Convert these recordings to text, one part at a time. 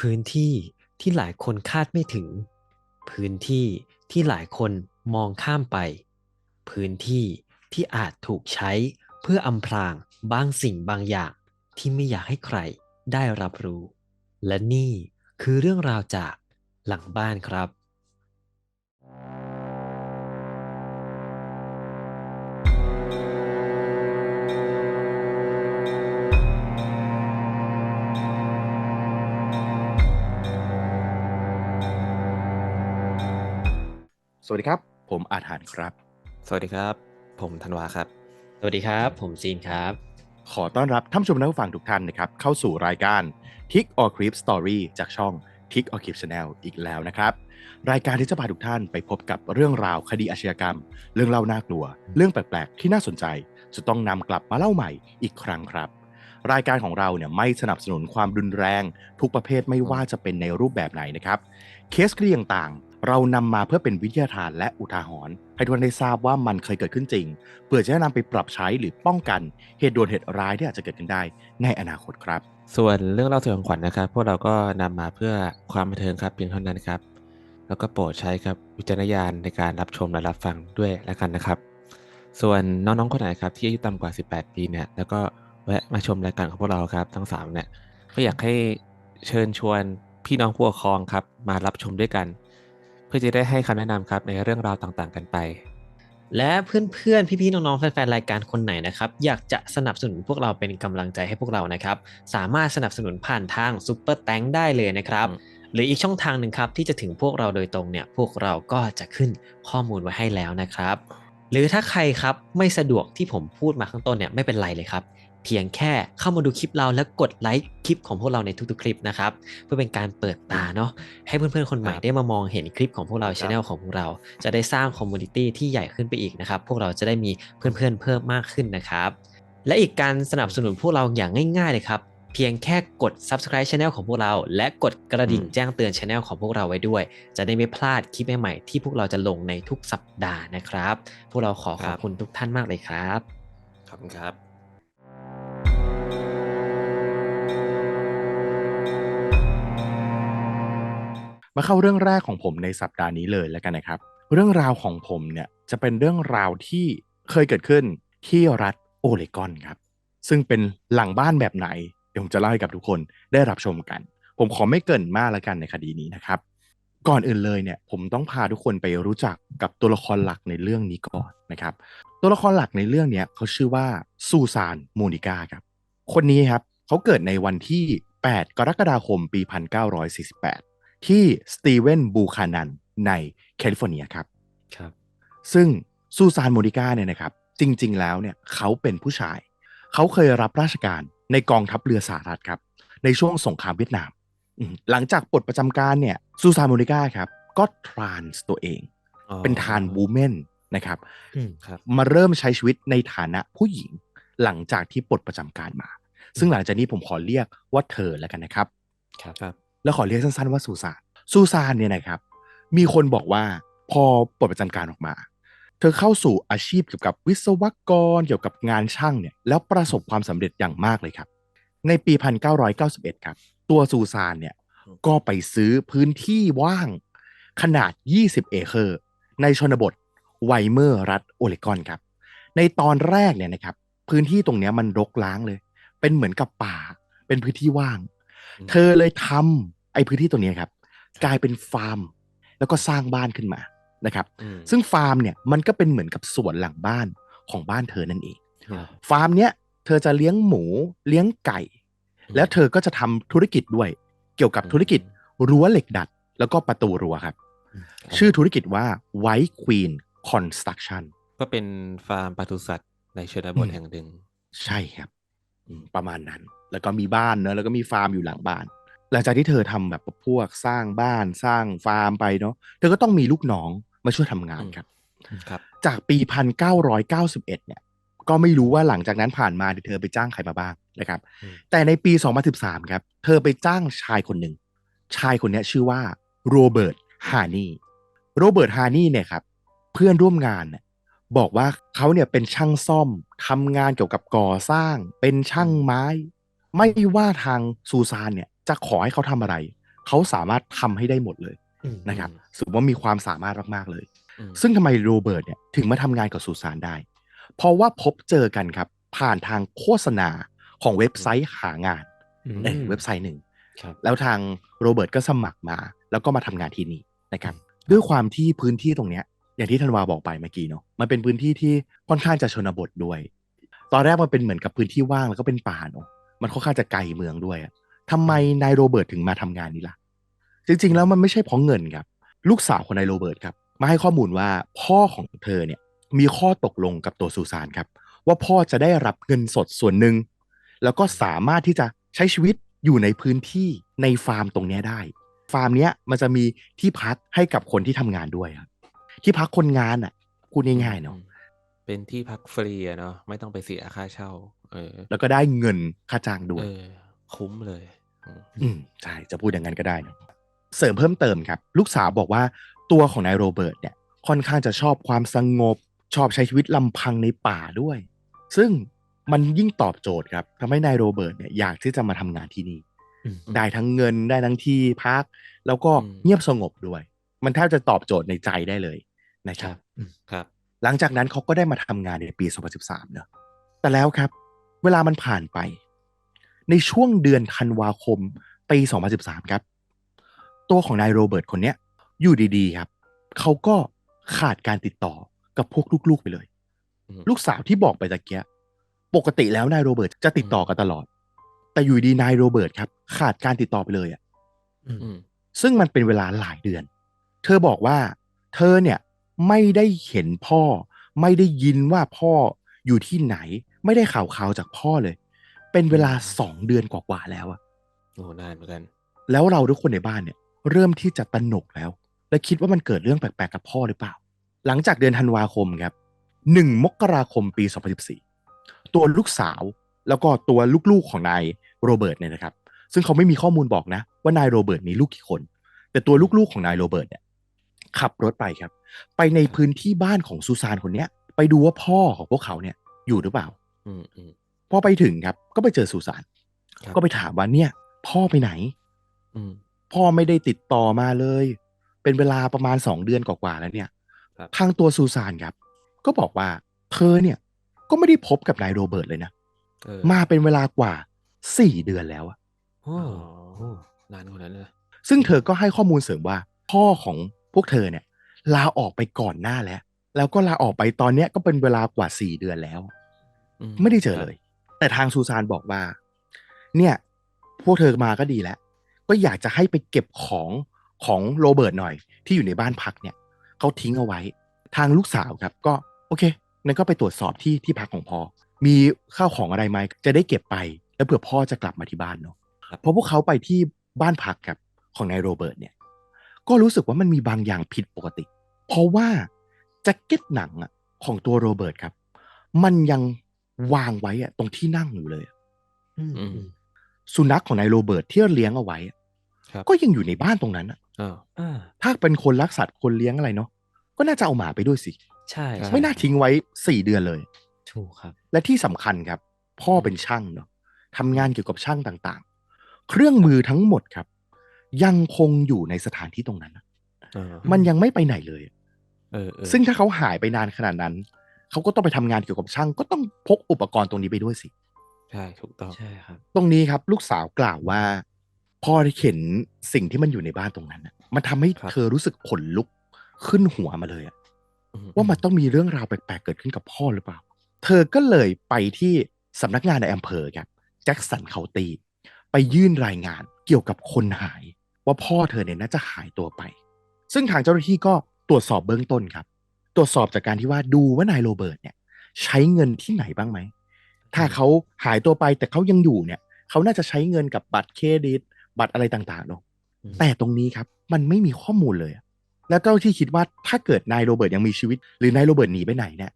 พื้นที่ที่หลายคนคาดไม่ถึง พื้นที่ที่หลายคนมองข้ามไป พื้นที่ที่อาจถูกใช้เพื่ออำพรางบางสิ่งบางอย่างที่ไม่อยากให้ใครได้รับรู้ และนี่คือเรื่องราวจากหลังบ้านครับ สวัสดีครับ ผมอาถานครับ สวัสดีครับ ผมธันวาครับ สวัสดีครับ ผมซีนครับ ขอต้อนรับท่านผู้ชมและผู้ฟังทุกท่านนะครับ เข้าสู่รายการ Tick or Creep Story จากช่อง Tick or Creep Channel อีกแล้วนะครับ รายการที่จะพาทุกท่านไปพบกับเรื่องราวคดีอาชญากรรม เรื่องเล่าน่ากลัว เรื่องแปลกๆ ที่น่าสนใจ จะต้องนำกลับมาเล่าใหม่อีกครั้งครับรายการของเราเนี่ยไม่สนับสนุนความรุนแรง ทุกประเภทไม่ว่าจะเป็นในรูปแบบไหนนะครับ เคสคดีต่างๆ เรานำมาเพื่อเป็นวิทยาทานและอุทาหรณ์ให้ทุกท่านได้ทราบว่ามันเคยเกิดขึ้นจริง เพื่อจะได้นำไปปรับใช้หรือป้องกันเหตุด่วนเหตุร้ายที่อาจจะเกิดขึ้นได้ในอนาคตครับ ส่วนเรื่องเล่าสยองขวัญนะครับ พวกเราก็นำมาเพื่อความบันเทิงครับเพียงเท่านั้นครับ แล้วก็โปรดใช้ครับวิจารณญาณในการรับชมและรับฟังด้วยแล้วกันนะครับ ส่วนน้องๆคนไหนครับที่อายุต่ำกว่า 18 ปีเนี่ยแล้วก็แวะมาชมรายการของพวกเราครับ ทั้งสามเนี่ยก็อยากให้เชิญชวนพี่น้องผู้ปกครองครับมารับชมด้วยกัน เพื่อจะได้ให้คำแนะนำครับในเรื่องราวต่างๆ กันไป และเพื่อนๆ พี่ๆ น้องๆ แฟนๆ รายการคนไหนนะครับ อยากจะสนับสนุนพวกเราเป็นกำลังใจให้พวกเรานะครับ สามารถสนับสนุนผ่านทางซุปเปอร์แตงได้เลยนะครับอืมหรืออีกช่องทางหนึ่งครับที่จะถึงพวกเราโดยตรงเนี่ยพวกเราก็จะขึ้นข้อมูลไว้ให้แล้วนะครับ หรือถ้าใครครับไม่สะดวกที่ผมพูดมาข้างต้นเนี่ยไม่เป็นไรเลยครับ เพียงแค่เข้ามาดูคลิปเราแล้วกดไลค์คลิปของพวกเราในทุกๆ คลิปนะครับ เพื่อเป็นการเปิดตาเนาะให้เพื่อนๆ คนใหม่ครับได้มามองเห็นคลิปของพวกเราช anel ของพวกเรา จะได้สร้างคอมมูนิตี้ที่ใหญ่ขึ้นไปอีกนะครับ พวกเราจะได้มีเพื่อนๆ เพิ่มมากขึ้นนะครับ และอีกการสนับสนุนพวกเราอย่างง่ายๆเลยครับเพียงแค่กด subscribe channel ของพวกเรา และกดกระดิ่งอืมแจ้งเตือน channel ของพวกเราไว้ด้วย จะได้ไม่พลาดคลิปใหม่ๆที่พวกเราจะลงในทุกสัปดาห์นะครับ พวกเราขอขอบคุณทุกท่านมากเลยครับ ขอบคุณครับ มาเข้าเรื่องแรกของผมในสัปดาห์นี้เลยแล้วกันนะครับ เรื่องราวของผมเนี่ยจะเป็นเรื่องราวที่เคยเกิดขึ้นที่รัฐโอเลกอนครับ ซึ่งเป็นหลังบ้านแบบไหน เดี๋ยวผมจะเล่าให้กับทุกคนได้รับชมกัน ผมขอไม่เกินมากแล้วกันในคดีนี้นะครับ ก่อนอื่นเลยเนี่ยผมต้องพาทุกคนไปรู้จักกับตัวละครหลักในเรื่องนี้ก่อนนะครับ ตัวละครหลักในเรื่องเนี้ยเขาชื่อว่าซูซานโมนิกาครับ คนนี้ครับเขาเกิดในวันที่ 8 กรกฎาคม ปี 1948 ที่สตีเวนบูคานันในแคลิฟอร์เนียครับครับ ซึ่งซูซานโมนิก้าเนี่ยนะครับ จริง ๆ แล้วเนี่ยเขาเป็นผู้ชาย เขาเคยรับราชการในกองทัพเรือสหรัฐครับ ในช่วงสงครามเวียดนามอืมหลังจากปลดประจำการเนี่ยซูซานโมนิก้าครับ ก็ทรานส์ตัวเองอ๋อเป็นทานบูเมนนะครับอืมครับมาเริ่มใช้ชีวิตในฐานะผู้หญิงหลังจากที่ปลดประจำการมา ซึ่งหลังจากนี้ผมขอเรียกว่าเธอแล้วกันนะครับ ครับครับ แล้วขอเรียกสั้นๆว่าซูซานซูซานเนี่ยนะครับ มีคนบอกว่าพอปลดประจำการออกมา เธอเข้าสู่อาชีพเกี่ยวกับวิศวกรเกี่ยวกับงานช่างเนี่ยแล้วประสบความสำเร็จอย่างมากเลยครับ ในปี 1991 ครับ ตัวซูซานเนี่ยก็ไปซื้อพื้นที่ว่างขนาด 20 เอเคอร์ ในชนบทไวเมอร์รัฐโอเลกอนครับ ในตอนแรกเนี่ยนะครับ พื้นที่ตรงนี้มันรกร้างเลย เป็นเหมือนกับป่า เป็นพื้นที่ว่าง เธอเลยทำไอ้พื้นที่ตรงเนี้ยครับ กลายเป็นฟาร์ม แล้วก็สร้างบ้านขึ้นมานะครับอืมซึ่งฟาร์มเนี่ยมันก็เป็นเหมือนกับสวนหลังบ้านของบ้านเธอนั่นเองครับฟาร์มเนี้ยเธอจะเลี้ยงหมูเลี้ยงไก่ แล้วเธอก็จะทำธุรกิจด้วย เกี่ยวกับธุรกิจรั้วเหล็กดัด แล้วก็ประตูรั้วครับครับชื่อธุรกิจว่า White Queen Construction ก็เป็นฟาร์มปศุสัตว์ในชนบทอืมแห่งหนึ่งใช่ครับอืม ประมาณนั้น แล้วก็มีบ้านเนอะแล้วก็มีฟาร์มอยู่หลังบ้าน หลังจากที่เธอทำแบบพวกสร้างบ้านสร้างฟาร์มไปเนาะเธอก็ต้องมีลูกน้องมาช่วยทำงานครับครับ จากปี1991เนี่ย ก็ไม่รู้ว่าหลังจากนั้นผ่านมาเนี่ยเธอไปจ้างใครมาบ้างนะครับอืมแต่ในปี2013ครับ เธอไปจ้างชายคนหนึ่งชายคนเนี้ยชื่อว่าโรเบิร์ตฮานี่โรเบิร์ตฮานี่เนี่ยครับ เพื่อนร่วมงานเนี่ย บอกว่าเขาเนี่ยเป็นช่างซ่อมทำงานเกี่ยวกับก่อสร้าง เป็นช่างไม้ ไม่ว่าทางซูซานเนี่ยจะขอให้เขาทำอะไร เขาสามารถทำให้ได้หมดเลยอืมนะครับถือว่ามีความสามารถมากๆเลยอืมซึ่งทำไมโรเบิร์ตเนี่ยถึงมาทำงานกับสุสานได้ เพราะว่าพบเจอกันครับ ผ่านทางโฆษณาของเว็บไซต์หางานอืมเออเว็บไซต์หนึ่งครับแล้วทางโรเบิร์ตก็สมัครมา แล้วก็มาทำงานที่นี่นะครับด้วยความที่พื้นที่ตรงเนี้ย อย่างที่ธันวาบอกไปเมื่อกี้เนาะมันเป็นพื้นที่ที่ค่อนข้างจะชนบทด้วย ตอนแรกมันเป็นเหมือนกับพื้นที่ว่างแล้วก็เป็นป่าเนาะมันค่อนข้างจะไกลเมืองด้วยอะทำไมนายโรเบิร์ตถึงมาทำงานนี้ล่ะ จริงๆแล้วมันไม่ใช่เพราะเงินครับ ลูกสาวของนายโรเบิร์ตครับ มาให้ข้อมูลว่าพ่อของเธอเนี่ยมีข้อตกลงกับตัวซูซานครับ ว่าพ่อจะได้รับเงินสดส่วนหนึ่งแล้วก็สามารถที่จะใช้ชีวิตอยู่ในพื้นที่ในฟาร์มตรงนี้ได้ ฟาร์มเนี้ยมันจะมีที่พักให้กับคนที่ทำงานด้วยครับ ที่พักคนงานอะพูดง่ายๆเนาะอืมเป็นที่พักฟรีอะเนาะไม่ต้องไปเสียค่าเช่า เออ แล้วก็ได้เงินค่าจ้างด้วยเออคุ้มเลยอืมอืมใช่จะพูดอย่างนั้นก็ได้นะเสริมเพิ่มเติมครับ ลูกสาวบอกว่าตัวของนายโรเบิร์ตเนี่ย ค่อนข้างจะชอบความสงบ ชอบใช้ชีวิตลำพังในป่าด้วย ซึ่งมันยิ่งตอบโจทย์ครับทำให้นายโรเบิร์ตเนี่ยอยากที่จะมาทำงานที่นี่อืมได้ทั้งเงินได้ทั้งที่พัก แล้วก็เงียบสงบด้วย มันแทบจะตอบโจทย์ในใจได้เลย นะครับอืมครับ หลังจากนั้นเขาก็ได้มาทำงานในปี 2013 เนอะแต่แล้วครับ เวลามันผ่านไป ในช่วงเดือนธันวาคมปี 2013 ครับ ตัวของนายโรเบิร์ตคนเนี้ย อยู่ดีๆ ครับเขาก็ขาดการติดต่อกับพวกลูกๆไปเลยอืมลูกสาวที่บอกไปตะเกียปกติแล้วนายโรเบิร์ตจะติดต่อกันตลอด แต่อยู่ดีนายโรเบิร์ตครับ ขาดการติดต่อไปเลยอะอืมอืมซึ่งมันเป็นเวลาหลายเดือน เธอบอกว่า เธอเนี่ย ไม่ได้เห็นพ่อ ไม่ได้ยินว่าพ่ออยู่ที่ไหน ไม่ได้ข่าวข่าวๆจากพ่อเลย เป็นเวลาสองเดือนกว่าๆแล้วอะโอ้นานเหมือนกัน แล้วเราทุกคนในบ้านเนี่ย เริ่มที่จะตระหนกแล้ว และคิดว่ามันเกิดเรื่องแปลกๆกับพ่อหรือเปล่า หลังจากเดือนธันวาคมครับหนึ่งมกราคมปี 2014 ตัวลูกสาวแล้วก็ตัวลูกๆของนายโรเบิร์ตเนี่ยนะครับ ซึ่งเขาไม่มีข้อมูลบอกนะ ว่านายโรเบิร์ตมีลูกกี่คน แต่ตัวลูกๆของนายโรเบิร์ตเนี่ย ขับรถไปครับ ไปในพื้นที่บ้านของซูซานคนเนี้ย ไปดูว่าพ่อของพวกเขาเนี่ยอยู่หรือเปล่าอืมอืมพอไปถึงครับ ก็ไปเจอซูซานครับก็ไปถามว่าเนี่ย พ่อไปไหนอืมพ่อไม่ได้ติดต่อมาเลย เป็นเวลาประมาณสองเดือนกว่าๆแล้วเนี่ยครับทางตัวซูซานครับ ก็บอกว่า เธอเนี่ย ก็ไม่ได้พบกับนายโรเบิร์ตเลยนะเออมาเป็นเวลากว่าสี่เดือนแล้วอะโอ้อ๋อโอ้นานกว่านั้นเลยซึ่งเธอก็ให้ข้อมูลเสริมว่า พ่อของ พวกเธอเนี่ยลาออกไปก่อนหน้าแล้ว แล้วก็ลาออกไปตอนเนี้ยก็เป็นเวลากว่าสี่เดือนแล้วอืไม่ได้เจอเลย แต่ทางซูซานบอกว่า เนี่ย พวกเธอมาก็ดีแล้ว ก็อยากจะให้ไปเก็บของของโรเบิร์ตหน่อย ที่อยู่ในบ้านพักเนี่ยเขาทิ้งเอาไว้ ทางลูกสาวครับ ก็โอเคงั้นก็ไปตรวจสอบที่ที่พักของพ่อ มีข้าวของอะไรไหมจะได้เก็บไป แล้วเผื่อพ่อจะกลับมาที่บ้านเนาะครับพอพวกเขาไปที่บ้านพักครับของนายโรเบิร์ตเนี่ย ก็รู้สึกว่ามันมีบางอย่างผิดปกติ เพราะว่าแจ็คเก็ตหนังอะของตัวโรเบิร์ตครับ มันยังวางไว้อะตรงที่นั่งอยู่เลยอะอืมอืมสุนัขของนายโรเบิร์ตที่เลี้ยงเอาไว้อะครับก็ยังอยู่ในบ้านตรงนั้นอะอ้าวอ่าถ้าเป็นคนรักสัตว์คนเลี้ยงอะไรเนาะก็น่าจะเอาหมาไปด้วยสิใช่ใช่ไม่น่าทิ้งไว้สี่เดือนเลยถูกครับ และที่สำคัญครับ พ่อเป็นช่างเนาะทำงานเกี่ยวกับช่างต่างๆ เครื่องมือทั้งหมดครับ ยังคงอยู่ในสถานที่ตรงนั้นนะเออมันยังไม่ไปไหนเลยเออเออซึ่งถ้าเขาหายไปนานขนาดนั้น เขาก็ต้องไปทำงานเกี่ยวกับช่าง ก็ต้องพกอุปกรณ์ตรงนี้ไปด้วยสิ ใช่ถูกต้องใช่ครับ ตรงนี้ครับ ลูกสาวกล่าวว่าพ่อได้เห็นสิ่งที่มันอยู่ในบ้านตรงนั้นน่ะมันทำให้ครับเธอรู้สึกขนลุกขึ้นหัวมาเลยอะอืว่ามันต้องมีเรื่องราวแปลกๆเกิดขึ้นกับพ่อหรือเปล่า เธอก็เลยไปที่สำนักงานในอำเภอครับแจ็คสันเขาตีไปยื่นรายงานเกี่ยวกับคนหาย ว่าพ่อเธอเนี่ยน่าจะหายตัวไป ซึ่งทางเจ้าหน้าที่ก็ตรวจสอบเบื้องต้นครับ ตรวจสอบจากการที่ว่าดูว่านายโรเบิร์ตเนี่ย ใช้เงินที่ไหนบ้างไหม ถ้าเขาหายตัวไปแต่เขายังอยู่เนี่ย เขาน่าจะใช้เงินกับบัตรเครดิต บัตรอะไรต่างๆเนาะอืมแต่ตรงนี้ครับมันไม่มีข้อมูลเลยอะแล้วเจ้าหน้าที่คิดว่าถ้าเกิดนายโรเบิร์ตยังมีชีวิต หรือนายโรเบิร์ตหนีไปไหนเนี่ย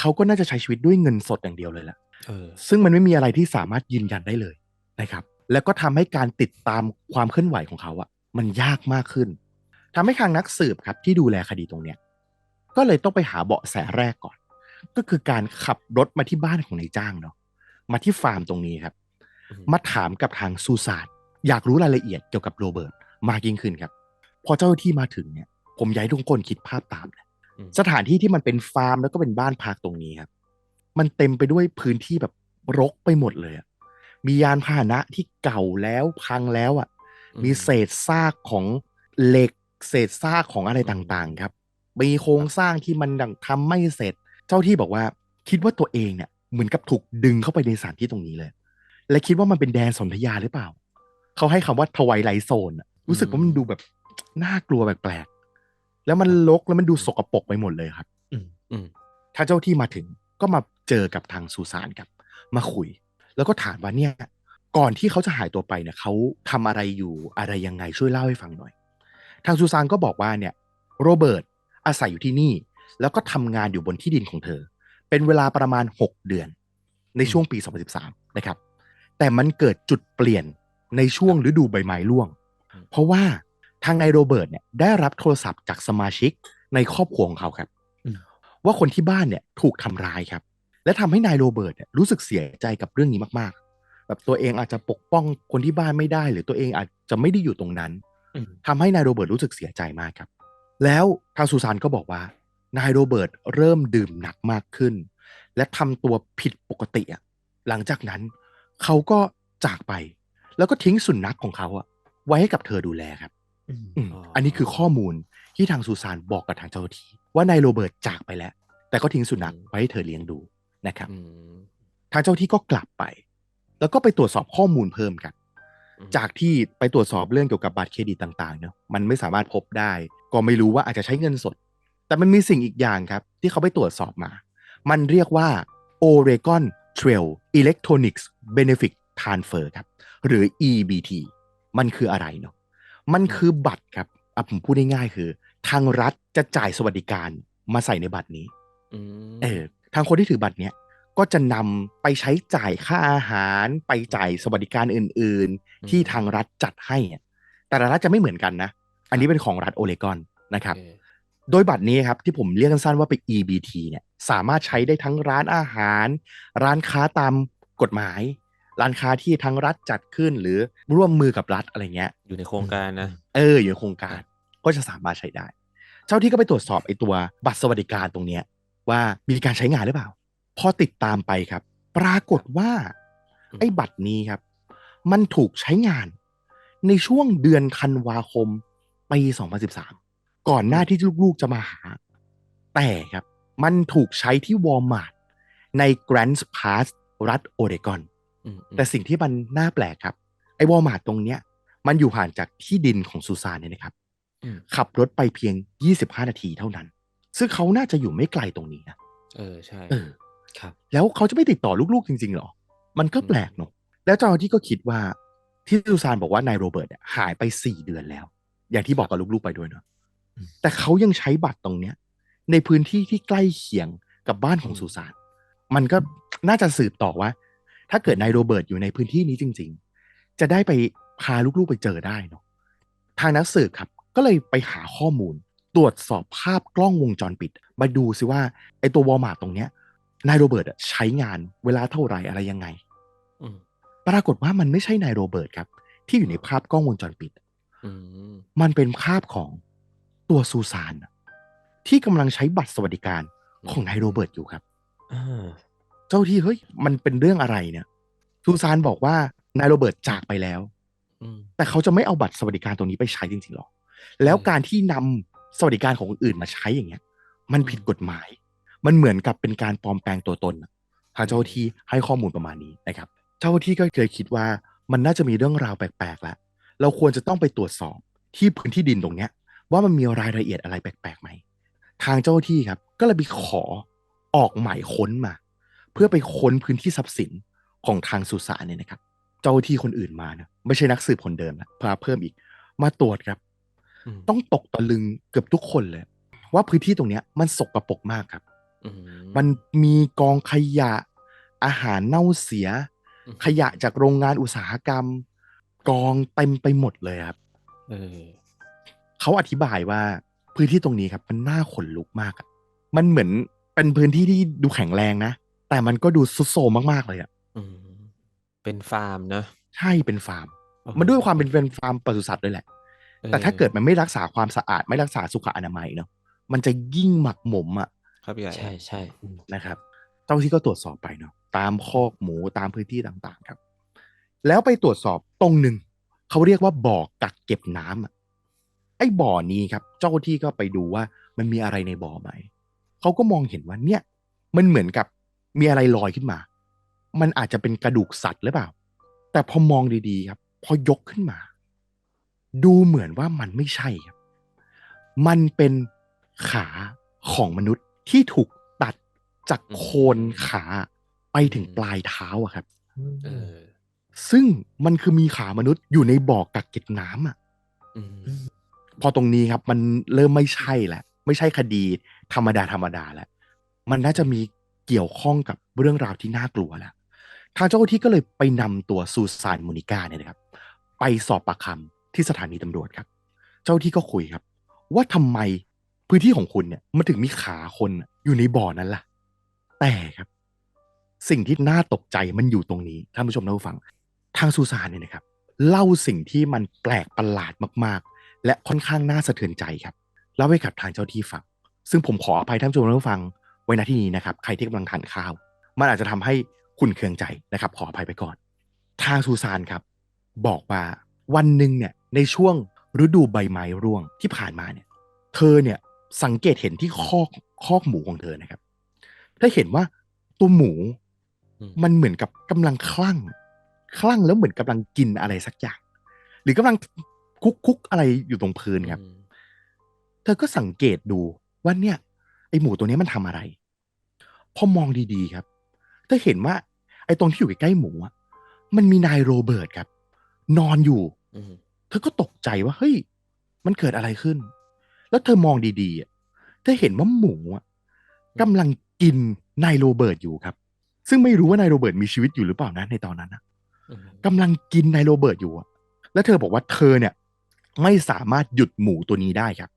เขาก็น่าจะใช้ชีวิตด้วยเงินสดอย่างเดียวเลยล่ะเออซึ่งมันไม่มีอะไรที่สามารถยืนยันได้เลยนะครับ แล้วก็ทำให้การติดตามความเคลื่อนไหวของเขาอะมันยากมากขึ้นทำให้ทางนักสืบครับที่ดูแลคดีตรงเนี้ยก็เลยต้องไปหาเบาะแสแรกก่อน ก็คือการขับรถมาที่บ้านของนายจ้างเนาะมาที่ฟาร์มตรงนี้ครับอืมมาถามกับทางซูซานอยากรู้รายละเอียดเกี่ยวกับโรเบิร์ตมากยิ่งขึ้นครับ พอเจ้าหน้าที่มาถึงเนี่ย ผมอยากให้ทุกคนคิดภาพตามเลยอืมสถานที่ที่มันเป็นฟาร์มแล้วก็เป็นบ้านพักตรงนี้ครับ มันเต็มไปด้วยพื้นที่แบบรกไปหมดเลยอะ มียานพาหนะที่เก่าแล้วพังแล้วอะ มีเศษซากของเหล็ก เศษซากของอะไรต่างๆ ครับ มีโครงสร้างที่มันดังทำไม่เสร็จ เจ้าที่บอกว่าคิดว่าตัวเองเนี่ยเหมือนกับถูกดึงเข้าไปในสถานที่ตรงนี้เลย และคิดว่ามันเป็นแดนสนธยาหรือเปล่า เขาให้คำว่าทวายไลโซนอะรู้สึกว่ามันดูแบบน่ากลัวแปลกๆ แล้วมันรกแล้วมันดูสกปรกไปหมดเลยครับ อืมอืมถ้าเจ้าที่มาถึงก็มาเจอกับทางสุสานครับ มาคุย แล้วก็ถามว่าเนี่ยก่อนที่เขาจะหายตัวไปเนี่ยเขาทำอะไรอยู่อะไรยังไงช่วยเล่าให้ฟังหน่อย ทางสุสานก็บอกว่าเนี่ยโรเบิร์ตอาศัยอยู่ที่นี่ แล้วก็ทำงานอยู่บนที่ดินของเธอ เป็นเวลาประมาณ 6 เดือน ในช่วงปี 2013 นะครับ แต่มันเกิดจุดเปลี่ยนในช่วงฤดูใบไม้ร่วง เพราะว่าทางนายโรเบิร์ตเนี่ยได้รับโทรศัพท์จากสมาชิกในครอบครัวของเขาครับอืมว่าคนที่บ้านเนี่ยถูกทำร้ายครับ และทำให้นายโรเบิร์ตเนี่ยรู้สึกเสียใจกับเรื่องนี้มากๆ แบบตัวเองอาจจะปกป้องคนที่บ้านไม่ได้ หรือตัวเองอาจจะไม่ได้อยู่ตรงนั้นอืมทำให้นายโรเบิร์ตรู้สึกเสียใจมากครับ แล้วทางซูซานก็บอกว่านายโรเบิร์ตเริ่มดื่มหนักมากขึ้น และทำตัวผิดปกติอะหลังจากนั้นเขาก็จากไป แล้วก็ทิ้งสุนัขของเขาอะไว้ให้กับเธอดูแลครับอืมอืมอ๋ออัอันนี้คือข้อมูลที่ทางซูซานบอกกับทางเจ้าหน้าที่ว่านายโรเบิร์ตจากไปแล้ว แต่ก็ทิ้งสุนัขไว้ให้เธอเลี้ยงดู นะครับอืมทางเจ้าหน้าที่ก็กลับไป แล้วก็ไปตรวจสอบข้อมูลเพิ่มกันอืมจากที่ไปตรวจสอบเรื่องเกี่ยวกับบัตรเครดิตต่างๆเนาะมันไม่สามารถพบได้ ก็ไม่รู้ว่าอาจจะใช้เงินสด แต่มันมีสิ่งอีกอย่างครับ ที่เขาไปตรวจสอบมา มันเรียกว่า Oregon Trail Electronics Benefit Transfer ครับ หรือ EBT มันคืออะไรเนาะมันคือบัตรครับอะผมพูดง่ายๆคือ ทางรัฐจะจ่ายสวัสดิการมาใส่ในบัตรนี้อืมเออ ทางคนที่ถือบัตรเนี้ยก็จะนำไปใช้จ่ายค่าอาหารไปจ่ายสวัสดิการอื่น ๆ ที่ทางรัฐจัดให้อะแต่ละรัฐจะไม่เหมือนกันนะ อันนี้เป็นของรัฐโอเลกอนนะครับโอเคโดยบัตรนี้ครับที่ผมเรียกสั้นๆว่าเป็น EBT เนี่ยสามารถใช้ได้ทั้งร้านอาหาร ร้านค้าตามกฎหมาย ร้านค้าที่ทางรัฐจัดขึ้นหรือร่วมมือกับรัฐอะไรเงี้ย อยู่ในโครงการนะ เอออยู่ในโครงการก็จะสามารถใช้ได้ เจ้าที่ก็ไปตรวจสอบไอ้ตัวบัตรสวัสดิการตรงเนี้ย ว่ามีการใช้งานหรือเปล่า พอติดตามไปครับ ปรากฏว่าอืมไอ้บัตรนี้ครับ มันถูกใช้งาน ในช่วงเดือนธันวาคมปี 2013 ก่อนหน้าที่ลูกๆจะมาหา แต่ครับ มันถูกใช้ที่วอลมาร์ทใน Grand Pass รัฐโอเรกอนอืมอืมแต่สิ่งที่มันน่าแปลกครับ ไอ้วอลมาร์ทตรงเนี้ย มันอยู่ห่างจากที่ดินของซูซานเนี่ยนะครับอืมขับรถไปเพียง 25 นาทีเท่านั้น ซึ่งเขาน่าจะอยู่ไม่ไกลตรงนี้นะเออใช่เออครับ แล้วเขาจะไม่ติดต่อลูกๆจริงๆหรอ มันก็แปลกเนอะแล้วเจ้าหน้าที่ก็คิดว่าที่ซูซานบอกว่านายโรเบิร์ตเนี่ยหายไป4เดือนแล้ว อย่างที่บอกกับลูกๆไปด้วยเนอะอืมแต่เขายังใช้บัตรตรงเนี้ย ในพื้นที่ที่ใกล้เคียงกับบ้านของซูซาน มันก็น่าจะสืบต่อว่า ถ้าเกิดนายโรเบิร์ตอยู่ในพื้นที่นี้จริง ๆ จะได้ไปพาลูกๆไปเจอได้เนาะทางนักสืบครับ ก็เลยไปหาข้อมูล ตรวจสอบภาพกล้องวงจรปิด มาดูซิว่าไอตัววอลมาร์ตตรงเนี้ยนายโรเบิร์ตอะใช้งานเวลาเท่าไหร่อะไรยังไงอืมปรากฏว่ามันไม่ใช่นายโรเบิร์ตครับ ที่อยู่ในภาพกล้องวงจรปิดอืมมันเป็นภาพของตัวซูซานอะที่กำลังใช้บัตรสวัสดิการของนายโรเบิร์ตอยู่ครับอ่าเจ้าที่เฮ้ยมันเป็นเรื่องอะไรเนี่ยซูซานบอกว่านายโรเบิร์ตจากไปแล้วอืมแต่เขาจะไม่เอาบัตรสวัสดิการตรงนี้ไปใช้จริงๆหรอแล้วการที่นำ สวัสดิการของคนอื่นมาใช้อย่างเงี้ย มันผิดกฎหมาย มันเหมือนกับเป็นการปลอมแปลงตัวตนทางเจ้าที่ให้ข้อมูลประมาณนี้นะครับ เจ้าที่ก็เคยคิดว่ามันน่าจะมีเรื่องราวแปลกๆแล้วเราควรจะต้องไปตรวจสอบที่พื้นที่ดินตรงเนี้ย ว่ามันมีรายละเอียดอะไรแปลกๆไหมทางเจ้าที่ครับ ก็เลยไปขอออกหมายค้นมา เพื่อไปค้นพื้นที่ทรัพย์สินของทางสุสานเนี่ยนะครับ เจ้าที่คนอื่นมานะไม่ใช่นักสืบคนเดิมนะพาเพิ่มอีกมาตรวจครับ ต้องตกตะลึงเกือบทุกคนเลย ว่าพื้นที่ตรงเนี้ยมันสกรปรกมากครับอืมันมีกองขยะอาหารเน่าเสียอืมขยะจากโรงงานอุตสาหกรรม กองเต็มไปหมดเลยครับเออเขาอธิบายว่าพื้นที่ตรงนี้ครับ มันน่าขนลุกมากอะมันเหมือนเป็นพื้นที่ที่ดูแข็งแรงนะ แต่มันก็ดูซุดโซมมากๆเลยอะอืมเป็นฟาร์มเนอะใช่เป็นฟาร์มโอ้โหมันด้วยความเป็นเป็นฟาร์มปศุสัตว์ด้วยแหละ แต่ถ้าเกิดมันไม่รักษาความสะอาดไม่รักษาสุขอนามัยเนาะมันจะยิ่งหมักหมมอะครับพี่ใหญ่ใช่ใช่อืมนะครับเจ้าหน้าที่ก็ตรวจสอบไปเนาะตามคอกหมูตามพื้นที่ต่างๆครับ แล้วไปตรวจสอบตรงหนึ่งเขาเรียกว่าบ่อกักเก็บน้ำอะไอ้บ่อนี้ครับ เจ้าหน้าที่ก็ไปดูว่ามันมีอะไรในบ่อไหมเขาก็มองเห็นว่าเนี่ย มันเหมือนกับมีอะไรลอยขึ้นมา มันอาจจะเป็นกระดูกสัตว์หรือเปล่า แต่พอมองดีๆครับ พอยกขึ้นมา ดูเหมือนว่ามันไม่ใช่ครับ มันเป็นขาของมนุษย์ที่ถูกตัดจากโคนขาไปถึงปลายเท้าอะครับเออซึ่งมันคือมีขามนุษย์อยู่ในบ่อกักเก็บน้ำอะอืมพอตรงนี้ครับ มันเริ่มไม่ใช่แหละไม่ใช่คดีธรรมดาธรรมดาแล้วมันน่าจะมีเกี่ยวข้องกับเรื่องราวที่น่ากลัวแล้วทางเจ้าหน้าที่ก็เลยไปนำตัวซูซานมูนิก้าเนี่ยนะครับ ไปสอบปากคำ ที่สถานีตำรวจครับ เจ้าที่ก็คุยครับ ว่าทำไมพื้นที่ของคุณเนี่ยมันถึงมีขาคนอยู่ในบ่อนั้นล่ะ แต่ครับ สิ่งที่น่าตกใจมันอยู่ตรงนี้ท่านผู้ชมท่านผู้ฟัง ทางซูซานเนี่ยนะครับ เล่าสิ่งที่มันแปลกประหลาดมากๆ และค่อนข้างน่าสะเทือนใจครับเล่าให้กับทางเจ้าที่ฟัง ซึ่งผมขออภัยท่านผู้ชมท่านผู้ฟังไว้ณที่นี้นะครับ ใครที่กำลังทานข้าว มันอาจจะทำให้คุณเคืองใจนะครับ ขออภัยไปก่อน ทางซูซานครับ บอกว่าวันหนึ่งเนี่ย ในช่วงฤดูใบไม้ร่วงที่ผ่านมาเนี่ย เธอเนี่ยสังเกตเห็นที่คอกคอกหมูของเธอนะครับได้เห็นว่าตัวหมูอืมมันเหมือนกับกำลังคลั่ง คลั่งแล้วเหมือนกำลังกินอะไรสักอย่าง หรือกำลังคุกคุกอะไรอยู่ตรงพื้นครับอืมเธอก็สังเกตดูว่าเนี่ย ไอหมูตัวนี้มันทำอะไร พอมองดีๆครับ เธอเห็นว่า ไอตรงที่อยู่ใกล้ๆหมูอะมันมีนายโรเบิร์ตครับ นอนอยู่อืม เธอก็ตกใจว่าเฮ้ยมันเกิดอะไรขึ้น แล้วเธอมองดีๆอะเธอเห็นว่าหมูอะกำลังกินนายโรเบิร์ตอยู่ครับ ซึ่งไม่รู้ว่านายโรเบิร์ตมีชีวิตอยู่หรือเปล่านะในตอนนั้นนะอืมกำลังกินนายโรเบิร์ตอยู่อะแล้วเธอบอกว่าเธอเนี่ยไม่สามารถหยุดหมูตัวนี้ได้ครับ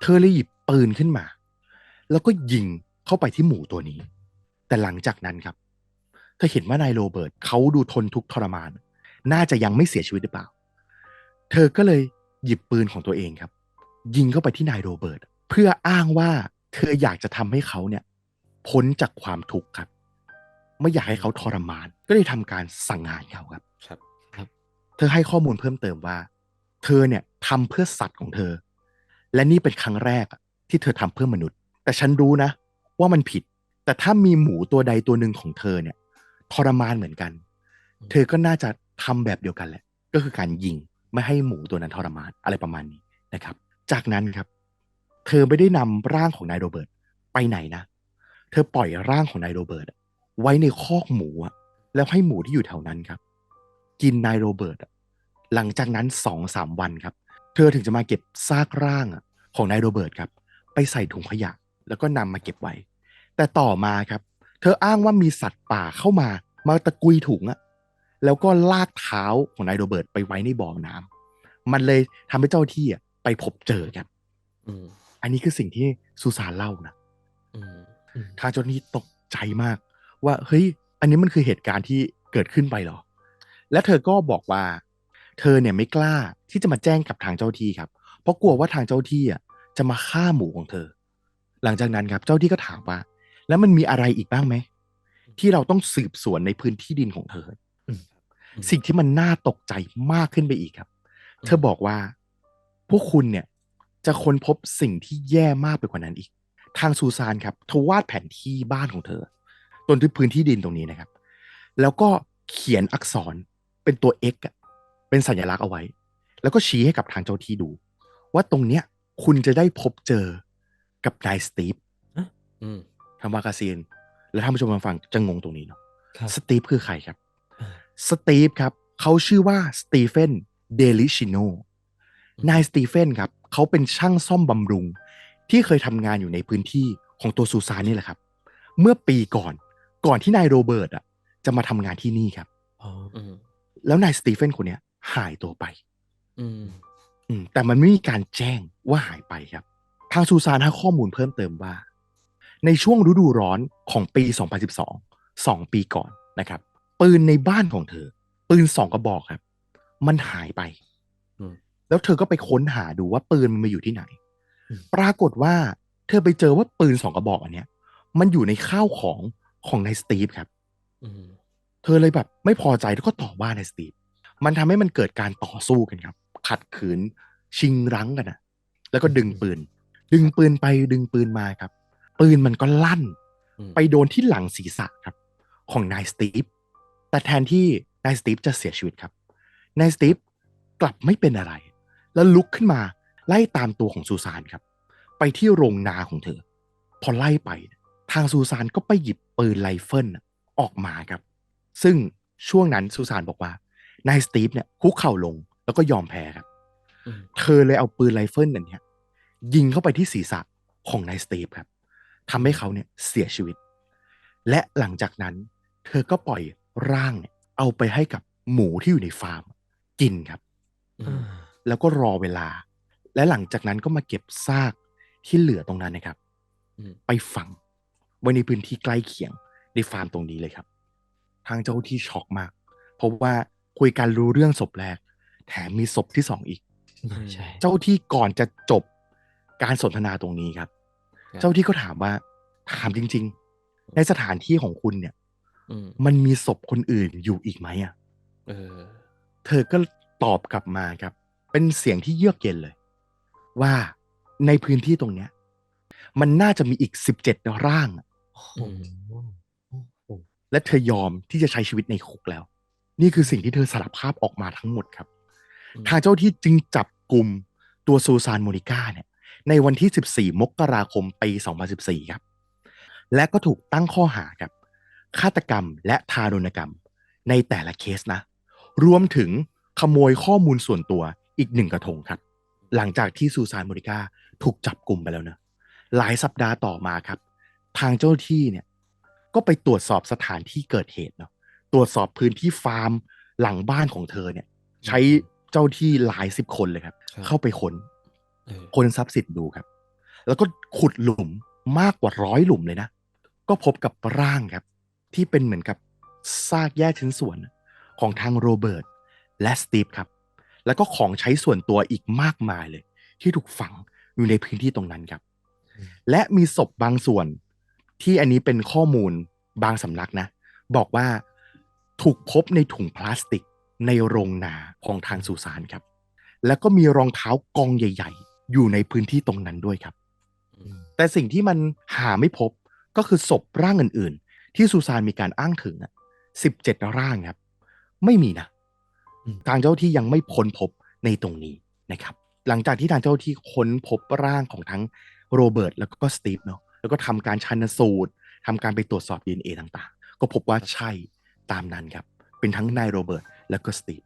เธอเลยหยิบปืนขึ้นมา แล้วก็ยิงเข้าไปที่หมูตัวนี้ แต่หลังจากนั้นครับ เธอเห็นว่านายโรเบิร์ตเขาดูทนทุกข์ทรมาน น่าจะยังไม่เสียชีวิตหรือเปล่า เธอก็เลยหยิบปืนของตัวเองครับ ยิงเข้าไปที่นายโรเบิร์ตเพื่ออ้างว่าเธออยากจะทำให้เขาเนี่ย พ้นจากความทุกข์ครับ ไม่อยากให้เขาทรมาน ก็เลยทำการสั่งงานเขาครับครับ เธอให้ข้อมูลเพิ่มเติมว่า เธอเนี่ยทำเพื่อสัตว์ของเธอ และนี่เป็นครั้งแรกอะที่เธอทำเพื่อมนุษย์ แต่ฉันรู้นะ ว่ามันผิด แต่ถ้ามีหมูตัวใดตัวหนึ่งของเธอเนี่ยทรมานเหมือนกัน เธอก็น่าจะทำแบบเดียวกันแหละ ก็คือการยิง ไม่ให้หมูตัวนั้นทรมานอะไรประมาณนี้นะครับ จากนั้นครับ เธอไม่ได้นำร่างของนายโรเบิร์ตไปไหนนะเธอปล่อยร่างของนายโรเบิร์ตไว้ในคอกหมูอะแล้วให้หมูที่อยู่แถวนั้นครับ กินนายโรเบิร์ตหลังจากนั้นสองสามวันครับ เธอถึงจะมาเก็บซากร่างของนายโรเบิร์ตครับ ไปใส่ถุงขยะ แล้วก็นำมาเก็บไว้ แต่ต่อมาครับ เธออ้างว่ามีสัตว์ป่าเข้ามา มาตะกุยถุงอะ แล้วก็ลากเท้าของนายโรเบิร์ตไปไว้ในบ่อน้ำมันเลยทำให้เจ้าหน้าที่อะไปพบเจอครับอืมอันนี้คือสิ่งที่ซูซานเล่านะอืมทางเจ้าหน้าที่ตกใจมาก ว่าเฮ้ย อันนี้มันคือเหตุการณ์ที่เกิดขึ้นไปเหรอ และเธอก็บอกว่า เธอเนี่ยไม่กล้าที่จะมาแจ้งกับทางเจ้าที่ครับ เพราะกลัวว่าทางเจ้าที่อะจะมาฆ่าหมูของเธอ หลังจากนั้นครับ เจ้าที่ก็ถามว่า แล้วมันมีอะไรอีกบ้างไหมที่เราต้องสืบสวนในพื้นที่ดินของเธออม สิ่งที่มันน่าตกใจมากขึ้นไปอีกครับ เธอบอกว่า พวกคุณเนี่ย จะค้นพบสิ่งที่แย่มากไปกว่านั้นอีก ทางซูซานครับเธอวาดแผนที่บ้านของเธอตนที่พื้นที่ดินตรงนี้นะครับ แล้วก็เขียนอักษรเป็นตัว X อะเป็นสัญลักษณ์เอาไว้ แล้วก็ชี้ให้กับทางเจ้าที่ดู ว่าตรงเนี้ย คุณจะได้พบเจอกับนายสตีฟอืมทางวากาซีน แล้วท่านผู้ชมมาฟังจะงงตรงนี้เนาะครับสตีฟคือใครครับอ่า สตีฟครับเขาชื่อว่าสตีเฟนเดลิชิโนนายสตีเฟนครับเขาเป็นช่างซ่อมบำรุง ที่เคยทำงานอยู่ในพื้นที่ของตัวซูซานนี่แหละครับ เมื่อปีก่อนก่อนที่นายโรเบิร์ตอะจะมาทำงานที่นี่ครับอ๋ออืมแล้วนายสตีเฟนคนเนี้ย หายตัวไปอืมอืมแต่มันไม่มีการแจ้งว่าหายไปครับ ทางซูซานให้ข้อมูลเพิ่มเติมว่า ในช่วงฤดูร้อนของปี 2012สองปีก่อนนะครับ ปืนในบ้านของเธอ ปืนสองกระบอกครับ มันหายไปอืมแล้วเธอก็ไปค้นหาดูว่าปืนมันมาอยู่ที่ไหนอืมปรากฏว่า เธอไปเจอว่าปืนสองกระบอกอันเนี้ย มันอยู่ในข้าวของของนายสตีฟครับอืมเธอเลยแบบ ไม่พอใจแล้วก็ต่อว่านายสตีฟมันทำให้มันเกิดการต่อสู้กันครับ ขัดขืนชิงรั้งกันนะแล้วก็ดึงปืน ดึงปืนไปดึงปืนมาครับ ปืนมันก็ลั่นอืมไปโดนที่หลังศีรษะครับ ของนายสตีฟ แต่แทนที่นายสตีฟจะเสียชีวิตครับนายสตีฟกลับไม่เป็นอะไร แล้วลุกขึ้นมาไล่ตามตัวของซูซานครับ ไปที่โรงนาของเธอ พอไล่ไปทางซูซานก็ไปหยิบปืนไรเฟิลน่ะออกมาครับ ซึ่งช่วงนั้นซูซานบอกว่านายสตีฟเนี่ยคุกเข่าลงแล้วก็ยอมแพ้ครับอืมเธอเลยเอาปืนไรเฟิลนั่นเนี่ยยิงเข้าไปที่ศีรษะของนายสตีฟครับทำให้เขาเนี่ยเสียชีวิต และหลังจากนั้น เธอก็ปล่อย ร่างเนี่ยเอาไปให้กับหมูที่อยู่ในฟาร์ม กินครับอืมแล้วก็รอเวลา และหลังจากนั้นก็มาเก็บซากที่เหลือตรงนั้นนะครับอืมไปฝังไว้ในพื้นที่ใกล้เคียงในฟาร์มตรงนี้เลยครับ ทางเจ้าที่ช็อกมาก เพราะว่าคุยกันรู้เรื่องศพแรก แถมมีศพที่สองอีกใช่เจ้าที่ก่อนจะจบการสนทนาตรงนี้ครับครับ เจ้าที่ก็ถามว่าถามจริง ๆ ในสถานที่ของคุณเนี่ยอื มมันมีศพคนอื่นอยู่อีกไหมอะเออเธอก็ตอบกลับมาครับ เป็นเสียงที่เยือกเย็นเลย ว่าในพื้นที่ตรงเนี้ย มันน่าจะมีอีกสิบเจ็ดร่างอะอืมและเธอยอมที่จะใช้ชีวิตในคุกแล้ว นี่คือสิ่งที่เธอสารภาพออกมาทั้งหมดครับอืมทางเจ้าที่จึงจับกลุ่มตัวซูซานโมนิก้าเนี่ย ในวันที่ 14 มกราคมปี 2014 ครับ และก็ถูกตั้งข้อหาครับ ฆาตกรรม และทารุณกรรม ในแต่ละเคสนะ รวมถึงขโมยข้อมูลส่วนตัวอีกหนึ่งกระทงครับ หลังจากที่ซูซานโมนิก้าถูกจับกลุ่มไปแล้วนะหลายสัปดาห์ต่อมาครับ ทางเจ้าที่เนี่ยก็ไปตรวจสอบสถานที่เกิดเหตุเนาะตรวจสอบพื้นที่ฟาร์มหลังบ้านของเธอเนี่ย ใช้เจ้าที่หลายสิบคนเลยครับครับเข้าไปค้นเออค้นทรัพย์สินดูครับ แล้วก็ขุดหลุมมากกว่าร้อยหลุมเลยนะ ก็พบกับร่างครับ ที่เป็นเหมือนกับซากแยกชิ้นส่วนของทางโรเบิร์ตและสตีฟครับ แล้วก็ของใช้ส่วนตัวอีกมากมายเลย ที่ถูกฝังอยู่ในพื้นที่ตรงนั้นครับ และมีศพบางส่วนที่อันนี้เป็นข้อมูลบางสำนักนะ บอกว่าถูกพบในถุงพลาสติกในโรงนาของทางสุสานครับ แล้วก็มีรองเท้ากองใหญ่ ๆ อยู่ในพื้นที่ตรงนั้นด้วยครับอืมแต่สิ่งที่มันหาไม่พบก็คือศพร่างอื่นๆ ที่ซูซานมีการอ้างถึงอะสิบเจ็ดร่างครับ ไม่มีนะอืมทางเจ้าที่ยังไม่พ้นพบในตรงนี้นะครับ หลังจากที่ทางเจ้าที่ค้นพบร่างของทั้งโรเบิร์ตแล้วก็สตีฟเนาะแล้วก็ทำการชันสูตรทำการไปตรวจสอบ DNA ต่างๆ ก็พบว่าใช่ตามนั้นครับ เป็นทั้งนายโรเบิร์ตแล้วก็สตีฟ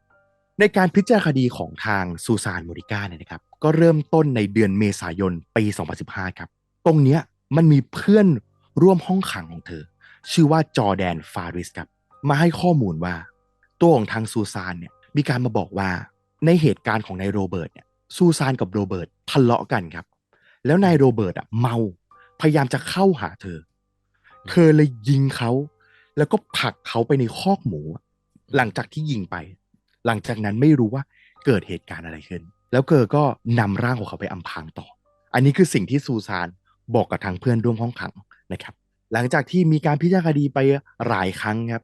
ในการพิจารณาคดีของทางซูซานโมริก้าเนี่ยนะครับ ก็เริ่มต้นในเดือนเมษายนปี 2015 ครับ ตรงเนี้ยมันมีเพื่อนร่วมห้องขังของเธอ ชื่อว่าจอแดนฟาริสครับ มาให้ข้อมูลว่า ตัวของทางซูซานเนี่ยมีการมาบอกว่าในเหตุการณ์ของนายโรเบิร์ตเนี่ยซูซานกับโรเบิร์ตทะเลาะกันครับ แล้วนายโรเบิร์ตอะเมาพยายามจะเข้าหาเธอ เธอเลยยิงเขา แล้วก็ผลักเขาไปในคอกหมู หลังจากที่ยิงไป หลังจากนั้นไม่รู้ว่าเกิดเหตุการณ์อะไรขึ้น แล้วเกอก็นำร่างของเขาไปอำพรางต่อ อันนี้คือสิ่งที่ซูซานบอกกับทางเพื่อนร่วมห้องขังนะครับ หลังจากที่มีการพิจารณาคดีไปหลายครั้งครับ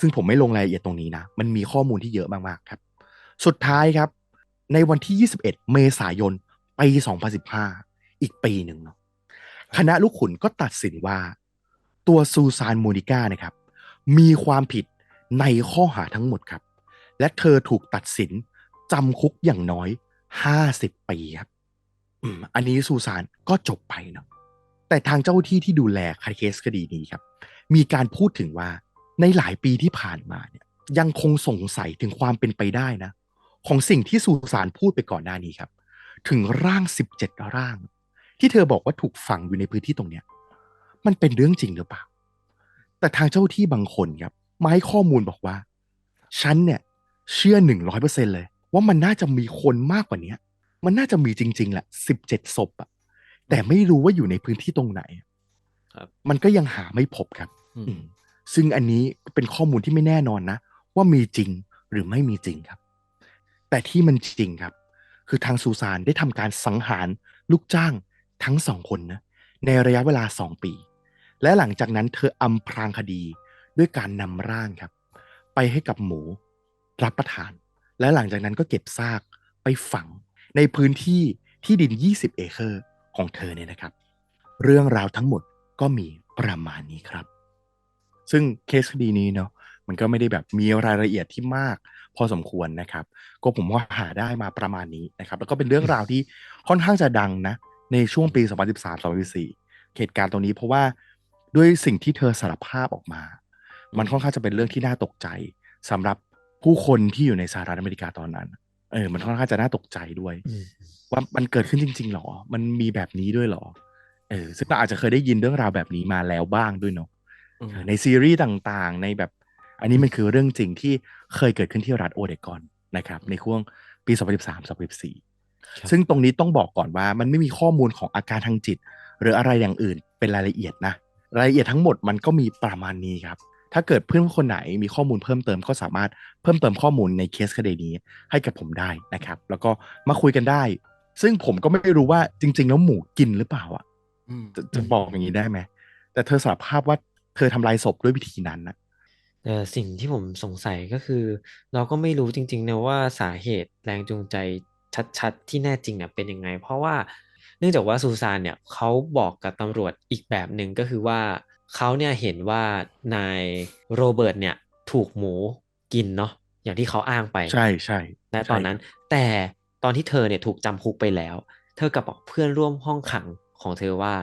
ซึ่งผมไม่ลงรายละเอียดตรงนี้นะ มันมีข้อมูลที่เยอะมากๆครับ สุดท้ายครับ ในวันที่ 21 เมษายนปี2015 อีกปีหนึ่งเนาะคณะลูกขุนก็ตัดสินว่า ตัวซูซานโมนิก้านะครับ มีความผิดในข้อหาทั้งหมดครับ และเธอถูกตัดสินจำคุกอย่างน้อย 50 ปีครับอันนี้ซูซานก็จบไปเนาะ แต่ทางเจ้าที่ที่ดูแลเคสคดีนี้ครับ มีการพูดถึงว่าในหลายปีที่ผ่านมาเนี่ยยังคงสงสัยถึงความเป็นไปได้นะ ของสิ่งที่ซูซานพูดไปก่อนหน้านี้ครับ ถึงร่าง 17 ร่าง ที่เธอบอกว่าถูกฝังอยู่ในพื้นที่ตรงเนี้ยมันเป็นเรื่องจริงหรือเปล่า แต่ทางเจ้าที่บางคนครับมาให้ข้อมูลบอกว่า ฉันเนี่ยเชื่อหนึ่งร้อยเปอร์เซ็นเลย ว่ามันน่าจะมีคนมากกว่าเนี้ยมันน่าจะมีจริง ๆแหละสิบเจ็ดศพอะ แต่ไม่รู้ว่าอยู่ในพื้นที่ตรงไหนครับมันก็ยังหาไม่พบครับอืมอืมซึ่งอันนี้เป็นข้อมูลที่ไม่แน่นอนนะ ว่ามีจริงหรือไม่มีจริงครับ แต่ที่มันจริงครับ คือทางซูซานได้ทำการสังหารลูกจ้างทั้งสองคนนะในระยะเวลาสองปี และหลังจากนั้นเธออำพรางคดีด้วยการนำร่างครับ ไปให้กับหมูรับประทาน และหลังจากนั้นก็เก็บซากไปฝังในพื้นที่ที่ดิน 20 เอเคอร์ ของเธอเนี่ยนะครับ เรื่องราวทั้งหมดก็มีประมาณนี้ครับ ซึ่งเคสคดีนี้เนาะมันก็ไม่ได้แบบมีรายละเอียดที่มาก พอสมควรนะครับ ก็ผมว่าหาได้มาประมาณนี้นะครับ แล้วก็เป็นเรื่องราวที่ค่อนข้างจะดังนะ ในช่วงปี 2013-2014เหตุการณ์ตรงนี้เพราะว่าด้วยสิ่งที่เธอสารภาพออกมา มันค่อนข้างจะเป็นเรื่องที่น่าตกใจสำหรับผู้คนที่อยู่ในสหรัฐอเมริกาตอนนั้น เออ มันค่อนข้างจะน่าตกใจด้วยอืมว่ามันเกิดขึ้นจริง ๆหรอ มันมีแบบนี้ด้วยหรอ เออ ซึ่งเราอาจจะเคยได้ยินเรื่องราวแบบนี้มาแล้วบ้างด้วยเนาะอืมเออในซีรีส์ต่างๆ ในแบบ อันนี้มันคือเรื่องจริงที่เคยเกิดขึ้นที่รัฐโอเรกอนนะครับ ในช่วงปี 2013-2014ครับซึ่งตรงนี้ต้องบอกก่อนว่า มันไม่มีข้อมูลของอาการทางจิต หรืออะไรอย่างอื่นเป็นรายละเอียดนะ รายละเอียดทั้งหมดมันก็มีประมาณนี้ครับ ถ้าเกิดเพื่อนคนไหนมีข้อมูลเพิ่มเติมก็สามารถเพิ่มเติมข้อมูลในเคสคดีนี้ให้กับผมได้นะครับ แล้วก็มาคุยกันได้ ซึ่งผมก็ไม่รู้ว่าจริง ๆ แล้วหมูกินหรือเปล่าอะอืมจะจะบอกอย่างนี้ได้ไหมแต่เธอสารภาพว่าเธอทำลายศพด้วยวิธีนั้นนะแต่สิ่งที่ผมสงสัยก็คือ เราก็ไม่รู้จริงๆนะว่าสาเหตุแรงจูงใจชัดๆ ที่แน่จริงเนี่ยเป็นยังไง เพราะว่าเนื่องจากว่าซูซานเนี่ยเขาบอกกับตำรวจอีกแบบหนึ่งก็คือว่า เขาเนี่ยเห็นว่านายโรเบิร์ตเนี่ยถูกหมูกินเนาะอย่างที่เขาอ้างไปใช่ใช่ณตอนนั้น แต่ตอนที่เธอเนี่ยถูกจำคุกไปแล้ว เธอกับบอกเพื่อนร่วมห้องขังของเธอว่า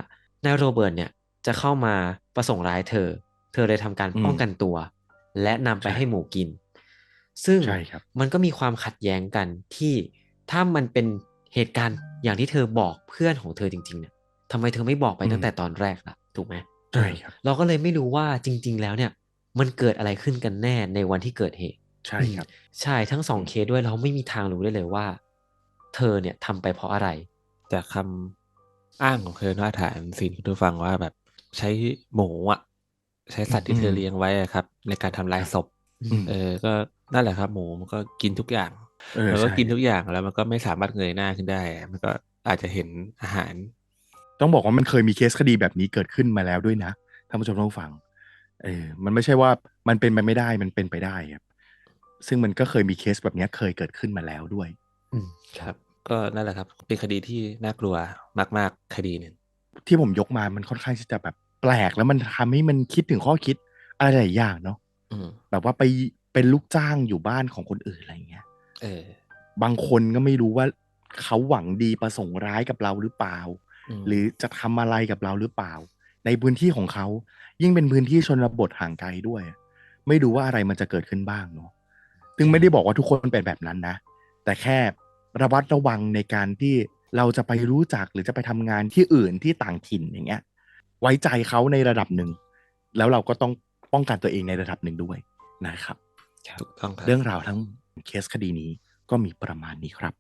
นายโรเบิร์ตเนี่ยจะเข้ามาประสงค์ร้ายเธอ เธอเลยทำการป้องกันตัว และนำไปให้หมูกิน ซึ่งใช่ครับมันก็มีความขัดแย้งกันที่ถ้ามันเป็นเหตุการณ์อย่างที่เธอบอกเพื่อนของเธอจริงๆเนี่ยทำไมเธอไม่บอกไปอืมตั้งแต่ตอนแรกล่ะถูกไหม ใช่ครับเราก็เลยไม่รู้ว่าจริง ๆ แล้วเนี่ย มันเกิดอะไรขึ้นกันแน่ในวันที่เกิดเหตุ ใช่ครับ ใช่ทั้งสองเคสด้วยเราไม่มีทางรู้ได้เลยว่า เธอเนี่ยทำไปเพราะอะไร จากคำอ้างของเธอเนาะถามซีนคุณผู้ฟังว่าแบบใช้หมูอะ ใช้สัตว์ที่เธออืมเลี้ยงไว้อะครับ ในการทำลายศพอืมเออ ก็นั่นแหละครับ หมูมันก็กินทุกอย่างเออมันก็ใช่กินทุกอย่างแล้วมันก็ไม่สามารถเงยหน้าขึ้นได้ มันก็อาจจะเห็นอาหาร ต้องบอกว่ามันเคยมีเคสคดีแบบนี้เกิดขึ้นมาแล้วด้วยนะท่านผู้ชมท่านผู้ฟัง เออมันไม่ใช่ว่ามันเป็นไปไม่ได้มันเป็นไปได้ครับ ซึ่งมันก็เคยมีเคสแบบเนี้ยเคยเกิดขึ้นมาแล้วด้วย อืมครับ ก็นั่นแหละครับ เป็นคดีที่น่ากลัวมากๆคดีหนึ่งที่ผมยกมามันค่อนข้างที่จะแบบแปลกแล้วมันทำให้มันคิดถึงข้อคิดอะไรหลายอย่างเนาะอืมแบบว่าไปเป็นลูกจ้างอยู่บ้านของคนอื่นอะไรอย่างเงี้ย เออ บางคนก็ไม่รู้ว่าเขาหวังดีประสงค์ร้ายกับเราหรือเปล่าม หรือจะทำอะไรกับเราหรือเปล่า ในพื้นที่ของเขา ยิ่งเป็นพื้นที่ชนบทห่างไกลด้วย ไม่รู้ว่าอะไรมันจะเกิดขึ้นบ้างเนาะซึ่งไม่ได้บอกว่าทุกคนเป็นแบบนั้นนะ แต่แค่ระวัดระวังในการที่เราจะไปรู้จักหรือจะไปทำงานที่อื่นที่ต่างถิ่นอย่างเงี้ย ไว้ใจเขาในระดับหนึ่ง แล้วเราก็ต้องป้องกันตัวเองในระดับหนึ่งด้วยนะครับถูกต้องครับเรื่องราวทั้งเคสคดีนี้ก็มีประมาณนี้ครับ